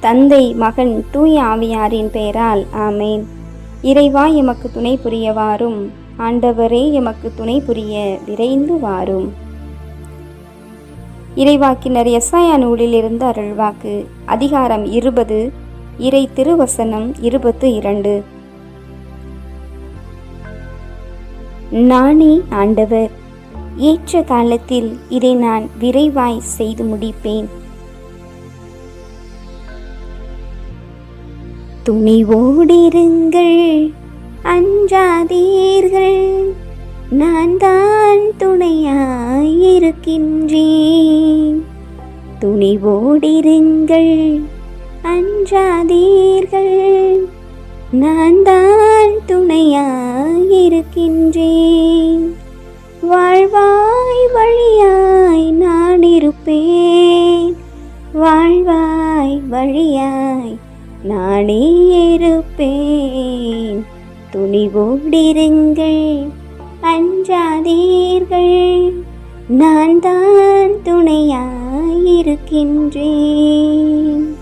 தந்தை மகன் தூய ஆவியாரின் பெயரால் ஆமேன். இறைவா எமக்கு துணை புரிய வாரும் ஆண்டவரே எமக்கு துணை புரிய விரைந்து வாரும். இறைவாக்கினர் எஸ்ஐயா நூலிலிருந்து அருள்வாக்கு. அதிகாரம் இருபது இறை திருவசனம் இருபத்து இரண்டு. நானே ஆண்டவர். ஏற்ற காலத்தில் இதை நான் விரைவாய் செய்து முடிப்பேன். துணிவோடிருங்கள் அஞ்சாதீர்கள். நான் தான் துணையாயிருக்கின்றேன். துணிவோடிருங்கள் அஞ்சாதீர்கள். நான் தான் துணையாயிருக்கின்றேன். துணிவோடிருங்கள் அஞ்சாதீர்கள் நான் தான் துணையாயிருக்கின்றேன்.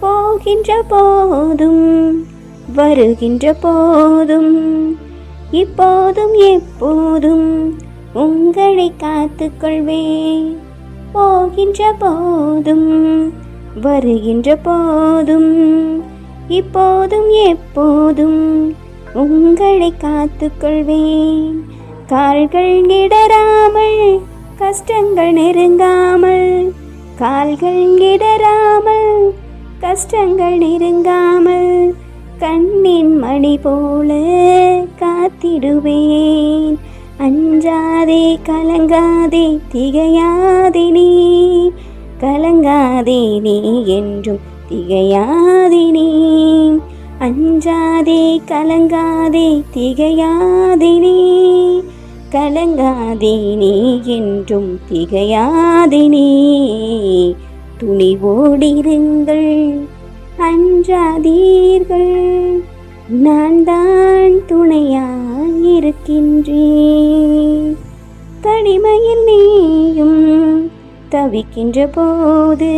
போகின்ற போதும் வருகின்ற போதும் இப்போதும் எப்போதும் உங்களை காத்துக்கொள்வேன். போகின்ற போதும் வருகின்ற போதும் இப்போதும் எப்போதும் உங்களை காத்துக்கொள்வேன். கால்கள் இடராமல் கஷ்டங்கள் நெருங்காமல் கால்கள் இடராமல் கஷ்டங்கள் நெருங்காமல் கண்ணின் மணி போல காத்திடுவேன். அஞ்சாதே கலங்காதே திகையாதே நீ. கலங்காதே நீ என்றும் திகையாதே நீ. அஞ்சாதே கலங்காதே திகையாதே நீ. கலங்காதே நீ என்றும் திகையாதே நீ. துணிவோடிருங்கள் அஞ்சாதீர்கள். நான் தான் துணையாயிருக்கின்றேன். தனிமையில் நீயும் தவிக்கின்ற போது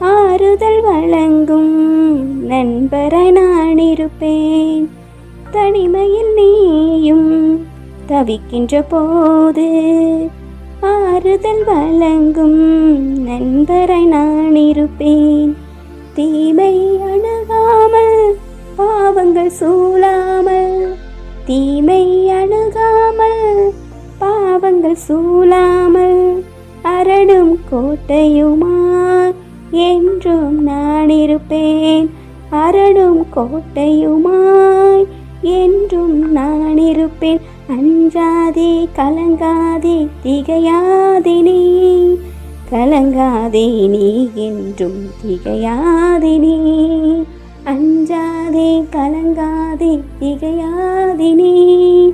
ஆறுதல் வழங்கும் நண்பராய் நான் இருப்பேன். தனிமையில் நீயும் தவிக்கின்ற போது ஆறுதல் வழங்கும் நண்பராய் நான் இருப்பேன். தீமை அணுகாமல் பாவங்கள் சூழாமல் தீமை அணுகாமல் பாவங்கள் சூழாமல் அரணும் கோட்டையுமா என்றும் நான் இருப்பேன். அரணும் கோட்டையுமாய் என்றும் நான் இருப்பேன். அஞ்சாதே கலங்காதே திகையாதே நீ. கலங்காதே நீ என்றும் திகையாதே நீ. அஞ்சாதே கலங்காதே திகையாதே நீ.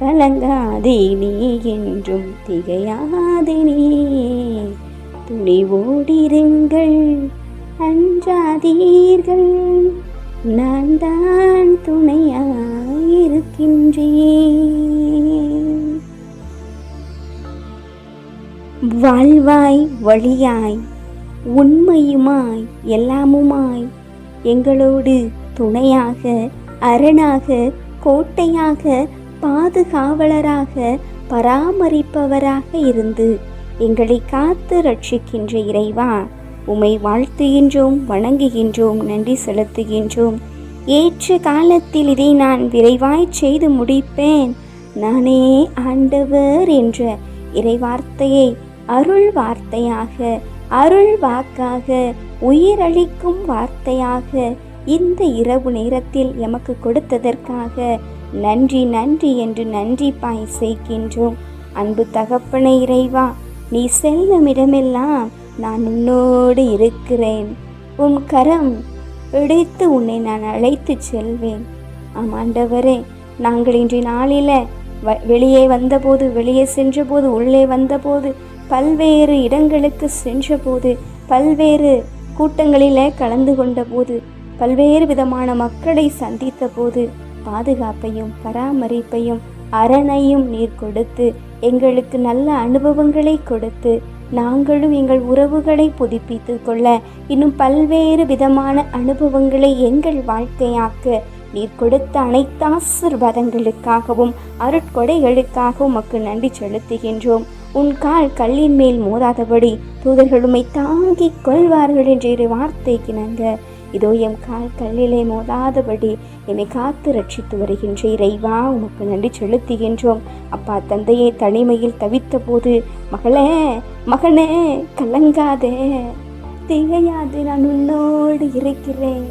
கலங்காதே நீ என்றும் திகையாதே நீ. துணிவோடிருங்கள் அஞ்சாதீர்கள். நான் தான் துணையாயிருக்கின்றேன். வாழ்வாய் வழியாய் உண்மையுமாய் எல்லாமுமாய் எங்களோடு துணையாக அரணாக கோட்டையாக பாதுகாவலராக பராமரிப்பவராக இருந்து எங்களை காத்து ரட்சிக்கின்ற இறைவா உமை வாழ்த்துகின்றோம் வணங்குகின்றோம் நன்றி செலுத்துகின்றோம். ஏற்ற காலத்தில் இதை நான் விரைவாய் செய்து முடிப்பேன். நானே ஆண்டவர் என்ற இறைவார்த்தையை அருள் வார்த்தையாக அருள் வாக்காக உயிரளிக்கும் வார்த்தையாக இந்த இரவு நேரத்தில் எமக்கு கொடுத்ததற்காக நன்றி நன்றி என்று நன்றி பாய் செய்கின்றோம் அன்பு தகப்பனை இறைவா நீ செல்லும் இடமெல்லாம் நான் உன்னோடு இருக்கிறேன். உம் கரம் பிடித்து உன்னை நான் அழைத்துச் செல்வேன். ஆம் ஆண்டவரே நாங்கள் இன்று நாளில் வ- வெளியே வந்தபோது வெளியே சென்றபோது உள்ளே வந்தபோது பல்வேறு இடங்களுக்கு சென்றபோது பல்வேறு கூட்டங்களில் கலந்து கொண்டபோது பல்வேறு விதமான மக்களை சந்தித்த போது பாதுகாப்பையும் பராமரிப்பையும் அரணையும் நீர் கொடுத்து எங்களுக்கு நல்ல அனுபவங்களை கொடுத்து நாங்களும் எங்கள் உறவுகளை புதுப்பித்து கொள்ள இன்னும் பல்வேறு விதமான அனுபவங்களை எங்கள் வாழ்க்கையாக்க நீர் கொடுத்த அனைத்து ஆசிர்வாதங்களுக்காகவும் அருட்கொடைகளுக்காகவும் உமக்கு நன்றி செலுத்துகின்றோம். உன் கால் கல்லின் மேல் மோதாதபடி தூதர்கள் உம்மை தாங்கிக் கொள்வார்கள் என்ற இரு வார்த்தைக்கு நாங்கள் இதோ எம் கால் கல்லிலே மோதாதபடி எம்மை காத்து ரட்சித்து வருகின்ற இறைவா உமக்கு நன்றி செலுத்துகின்றோம். அப்பா தந்தையை தனிமையில் தவித்த போது மகளே மகனே கலங்காதே. திகையாது நான் உன்னோடு இருக்கிறேன்.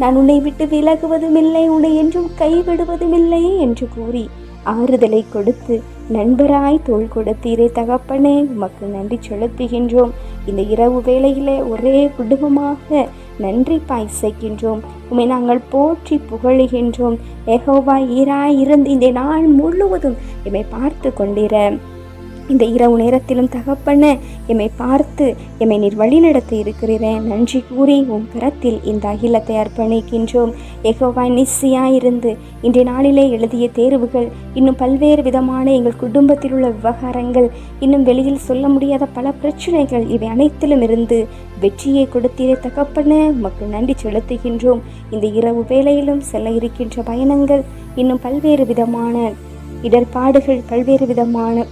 நான் உன்னை விட்டு விலகுவதும் இல்லை உன்னை என்றும் கைவிடுவதும் இல்லை என்று கூறி ஆறுதலை கொடுத்து நண்பராய் தோள் கொடுத்தீரே தகப்பனே உமக்கு நன்றி செலுத்துகின்றோம். இந்த இரவு வேளையிலே ஒரே குடும்பமாக நன்றி பாய்சைக்கின்றோம் உமை நாங்கள் போற்றி புகழுகின்றோம். எகோவா ஈராய் இருந்து இந்த நாள் முழுவதும் எம்மை பார்த்து கொண்டிர. இந்த இரவு நேரத்திலும் தகப்பன எம்மை பார்த்து எம்மை நீர் வழிநடத்தி இருக்கிறேன் நன்றி கூறி உன் கரத்தில் இந்த அகிலத்தை அர்ப்பணிக்கின்றோம். எகோவாய் நிச்சயாயிருந்து இன்றைய நாளிலே எழுதிய தேர்வுகள் இன்னும் பல்வேறு விதமான எங்கள் குடும்பத்தில் உள்ள விவகாரங்கள் இன்னும் வெளியில் சொல்ல முடியாத பல பிரச்சனைகள் இவை அனைத்திலும் இருந்து வெற்றியை கொடுத்தீரே தகப்பன. உமக்கு நன்றி செலுத்துகின்றோம். இந்த இரவு வேளையிலும் செல்ல இருக்கின்ற பயணங்கள் இன்னும் பல்வேறு விதமான இடர்பாடுகள் பல்வேறு விதமான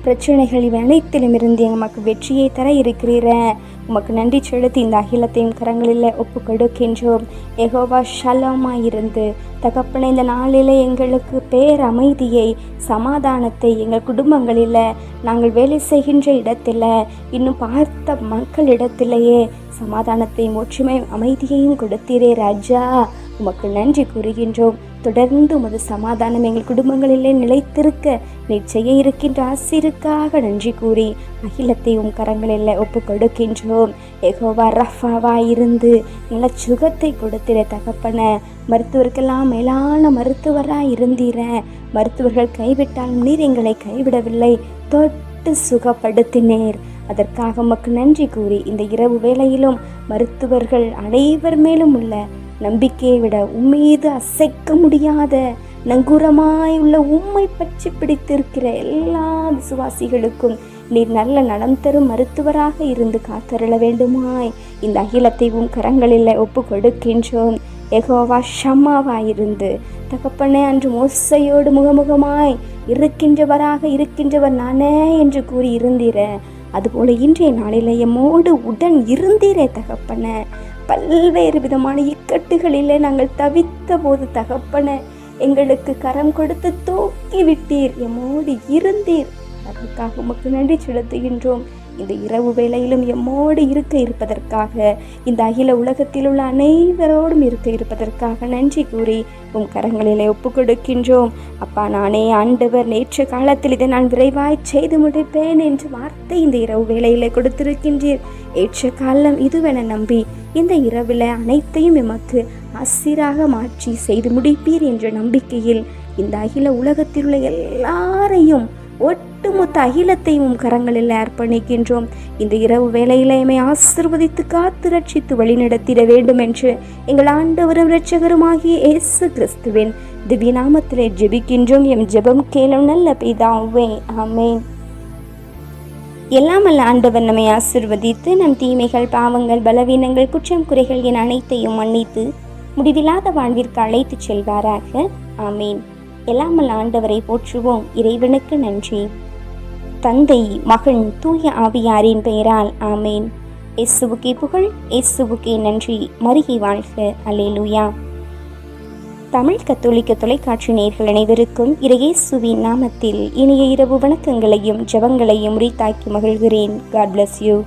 பிரச்சனைகள் இவை அனைத்திலும் இருந்து எமக்கு வெற்றியை தர இருக்கிறீர. உமக்கு நன்றி செலுத்தி இந்த அகிலத்தையும் கரங்களில் ஒப்பு கொடுக்கின்றோம். எகோவா ஷலமாக இருந்து தகப்பன இந்த நாளில் எங்களுக்கு பேர் அமைதியை சமாதானத்தை எங்கள் குடும்பங்களில் நாங்கள் வேலை செய்கின்ற இடத்தில் இன்னும் பார்த்த மக்களிடத்திலேயே சமாதானத்தையும் ஒற்றுமை அமைதியையும் கொடுத்தீரே ராஜா. உமக்கு நன்றி கூறுகின்றோம். தொடர்ந்து உமது சமாதானம் எங்கள் குடும்பங்களிலே நிலைத்திருக்க நிச்சயம் இருக்கின்ற ஆசிருக்காக நன்றி கூறி அகிலத்தை உம் கரங்களில் ஒப்பு கொடுக்கின்றோம். எகோவா ரஃபாவா இருந்து நல்ல சுகத்தை கொடுத்திர தகப்பன மருத்துவருக்கெல்லாம் மேலான மருத்துவராக இருந்தீர. மருத்துவர்கள் கைவிட்டாலும் நீர் எங்களை கைவிடவில்லை. தொட்டு சுகப்படுத்தினேர். அதற்காக உமக்கு நன்றி கூறி இந்த இரவு வேளையிலும் மருத்துவர்கள் அனைவர் மேலும் உள்ள நம்பிக்கையை விட உம்மீது அசைக்க முடியாத நங்கூரமாய் உள்ள உம்மை பற்றி பிடித்திருக்கிற எல்லா விசுவாசிகளுக்கும் நீர் நல்ல நலம் தரும் மருத்துவராக இருந்து காத்தருள வேண்டுமாய். இந்த அகிலத்தை உன் கரங்களில் ஒப்பு கொடுக்கின்றோம் எகோவா ஷம்மாவாயிருந்து. தகப்பனே அன்று மோசையோடு முகமுகமாய் இருக்கின்றவராக இருக்கின்றவர் நானே என்று கூறி இருந்திர அதுபோல் இன்றைய நாளில் எம்மோடு உடன் இருந்தீரே தகப்பன. பல்வேறு விதமான இக்கட்டுகளிலே நாங்கள் தவித்த போது தகப்பன எங்களுக்கு கரம் கொடுத்து தூக்கி விட்டீர் எம்மோடு இருந்தீர். அதற்காக உமக்கு நன்றி செலுத்துகின்றோம். இந்த இரவு வேளையிலும் எம்மோடு இருக்க இருப்பதற்காக இந்த அகில உலகத்தில் உள்ள அனைவரோடும் இருக்க இருப்பதற்காக நன்றி கூறி உம் கரங்களிலே ஒப்பு கொடுக்கின்றோம். அப்பா நானே ஆண்டவர் நேற்று காலத்தில் இதை நான் விரைவாய் செய்து முடிப்பேன் என்று வார்த்தை இந்த இரவு வேளையிலே கொடுத்திருக்கின்றீர். ஏற்ற காலம் இதுவென நம்பி இந்த இரவில் அனைத்தையும் எமக்கு அசிராக மாற்றி செய்து முடிப்பீர் என்ற நம்பிக்கையில் இந்த அகில உலகத்தில் உள்ள எல்லாரையும் ஒட்டுமொத்த அகிலத்தையும் உம் கரங்களில் அர்ப்பணிக்கின்றோம். இந்த இரவு வேளையில எம்மை ஆசிர்வதித்து காத்து ரட்சித்து வழிநடத்திட வேண்டும் என்று எங்கள் ஆண்டவரும் இரட்சகருமாகிய இயேசு கிறிஸ்துவின் திவ்ய நாமத்திலே ஜெபிக்கின்றோம். எம் ஜெபம் கேளும் நல்ல பிதாவே ஆமென். எல்லாம் அல்ல ஆண்டவர் நம்மை ஆசிர்வதித்து நம் தீமைகள் பாவங்கள் பலவீனங்கள் குற்றம் குறைகள் என அனைத்தையும் மன்னித்து முடிவில்லாத வாழ்விற்கு அழைத்துச் செல்வாராக. ஆமேன். எல்லாமல் ஆண்டவரை போற்றுவோம் இறைவனுக்கு நன்றி. தந்தை மகன் தூய ஆவியாரின் பெயரால் ஆமேன். இயேசுவுக்கே புகழ் இயேசுவுக்கே நன்றி. மருகி வாழ்க. அலேலுயா தமிழ் கத்தோலிக்க தொலைக்காட்சி நேர்கள் அனைவருக்கும் இறையேசுவின் நாமத்தில் இனிய இரவு வணக்கங்களையும் ஜபங்களையும் உரித்தாக்கி மகிழ்கிறேன். God bless you